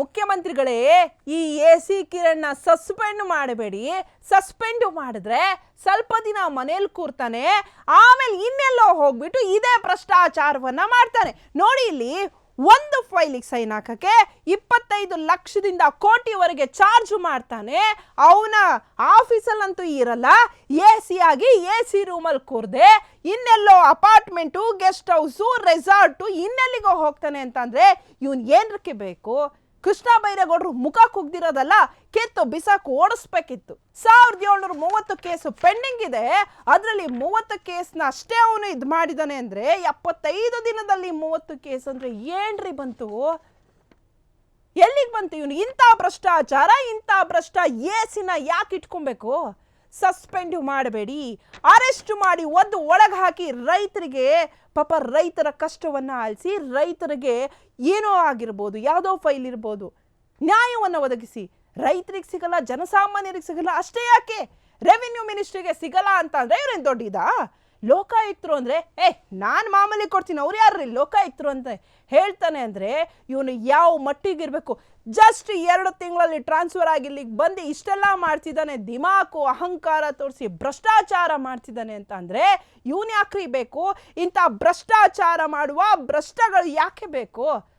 ಮುಖ್ಯಮಂತ್ರಿಗಳೇ, ಈ A C ಕಿರಣ್ನ ಸಸ್ಪೆಂಡ್ ಮಾಡಬೇಡಿ. ಸಸ್ಪೆಂಡ್ ಮಾಡಿದ್ರೆ ಸ್ವಲ್ಪ ದಿನ ಮನೇಲಿ ಕೂರ್ತಾನೆ, ಆಮೇಲೆ ಇನ್ನೆಲ್ಲೋ ಹೋಗ್ಬಿಟ್ಟು ಇದೇ ಭ್ರಷ್ಟಾಚಾರವನ್ನ ಮಾಡ್ತಾನೆ. ನೋಡಿ ಇಲ್ಲಿ ಒಂದು ಫೈಲಿಗೆ ಸೈನ್ ಹಾಕಕ್ಕೆ ಇಪ್ಪತ್ತೈದು ಲಕ್ಷದಿಂದ ಕೋಟಿವರೆಗೆ ಚಾರ್ಜ್ ಮಾಡ್ತಾನೆ. ಅವನ ಆಫೀಸಲ್ಲಂತೂ ಇರಲ್ಲ, ಎ ಸಿ ಆಗಿ ಎ ಸಿ ರೂಮಲ್ಲಿ ಕೂರ್ದೆ ಇನ್ನೆಲ್ಲೋ ಅಪಾರ್ಟ್ಮೆಂಟು, ಗೆಸ್ಟ್ ಹೌಸು, ರೆಸಾರ್ಟು ಇನ್ನೆಲ್ಲಿಗೋ ಹೋಗ್ತಾನೆ ಅಂತಂದರೆ ಇವನು ಏನಕ್ಕೆ ಬೇಕು? ಕೃಷ್ಣ ಬೈರೇಗೌಡರು ಮುಖ ಕುಗ್ದಿರೋದಲ್ಲ ಕಿತ್ತು, ಬಿಸಾಕು ಓಡಿಸ್ಬೇಕಿತ್ತು. ಸಾವಿರದ ಏಳ್ನೂರ ಮೂವತ್ತು ಕೇಸು ಪೆಂಡಿಂಗ್ ಇದೆ. ಅದರಲ್ಲಿ ಮೂವತ್ತು ಕೇಸ್ನ ಅಷ್ಟೇ ಅವನು ಇದು ಮಾಡಿದಾನೆ ಅಂದರೆ ಎಪ್ಪತ್ತೈದು ದಿನದಲ್ಲಿ ಮೂವತ್ತು ಕೇಸ್ ಅಂದರೆ ಏನ್ರಿ ಬಂತು? ಎಲ್ಲಿಗೆ ಬಂತು ಇವನು? ಇಂಥ ಭ್ರಷ್ಟಾಚಾರ, ಇಂಥ ಭ್ರಷ್ಟ ಏಸಿನ ಯಾಕೆ ಇಟ್ಕೊಬೇಕು? ಸಸ್ಪೆಂಡ್ ಮಾಡಬೇಡಿ. ಅರೆಸ್ಟ್ ಮಾಡಿ ಒಂದು ಒಳಗೆ ಹಾಕಿ ರೈತರಿಗೆ, ಪಾಪ ರೈತರ ಕಷ್ಟವನ್ನು ಆಲಿಸಿ ರೈತರಿಗೆ ಏನೋ ಆಗಿರ್ಬೋದು, ಯಾವುದೋ ಫೈಲ್ ಇರ್ಬೋದು, ನ್ಯಾಯವನ್ನು ಒದಗಿಸಿ. ರೈತರಿಗೆ ಸಿಗಲ್ಲ, ಜನಸಾಮಾನ್ಯರಿಗೆ ಸಿಗಲ್ಲ, ಅಷ್ಟೇ ಯಾಕೆ? ರೆವಿನ್ಯೂ ಮಿನಿಸ್ಟ್ರಿಗೆ ಸಿಗಲ್ಲ ಅಂತ ಅಂದರೆ ಇವ್ರೇನು ದೊಡ್ಡದಾ ಲೋಕಾಯುಕ್ತರು ಅಂದರೆ, ಏ, ನಾನು ಮಾಮೂಲಿ ಕೊಡ್ತೀನಿ, ಅವ್ರು ಯಾರ್ರಿ? ಲೋಕಾಯುಕ್ತರು ಅಂತ ಹೇಳ್ತಾನೆ ಅಂದರೆ, ಇವನು ಯಾವ ಮಟ್ಟಿಗಿರಬೇಕು? ಜಸ್ಟ್ ಎರಡು ತಿಂಗಳಲ್ಲಿ ಟ್ರಾನ್ಸ್ಫರ್ ಆಗಿ ಇಲ್ಲಿಗೆ ಬಂದು ಇಷ್ಟೆಲ್ಲ ಮಾಡ್ತಿದ್ದಾನೆ, ದಿಮಾಕು ಅಹಂಕಾರ ತೋರಿಸಿ ಭ್ರಷ್ಟಾಚಾರ ಮಾಡ್ತಿದ್ದಾನೆ ಅಂತ ಅಂದರೆ, ಇವನು ಯಾಕ್ರಿ ಬೇಕು? ಇಂಥ ಭ್ರಷ್ಟಾಚಾರ ಮಾಡುವ ಭ್ರಷ್ಟಗಳು ಯಾಕೆ ಬೇಕು?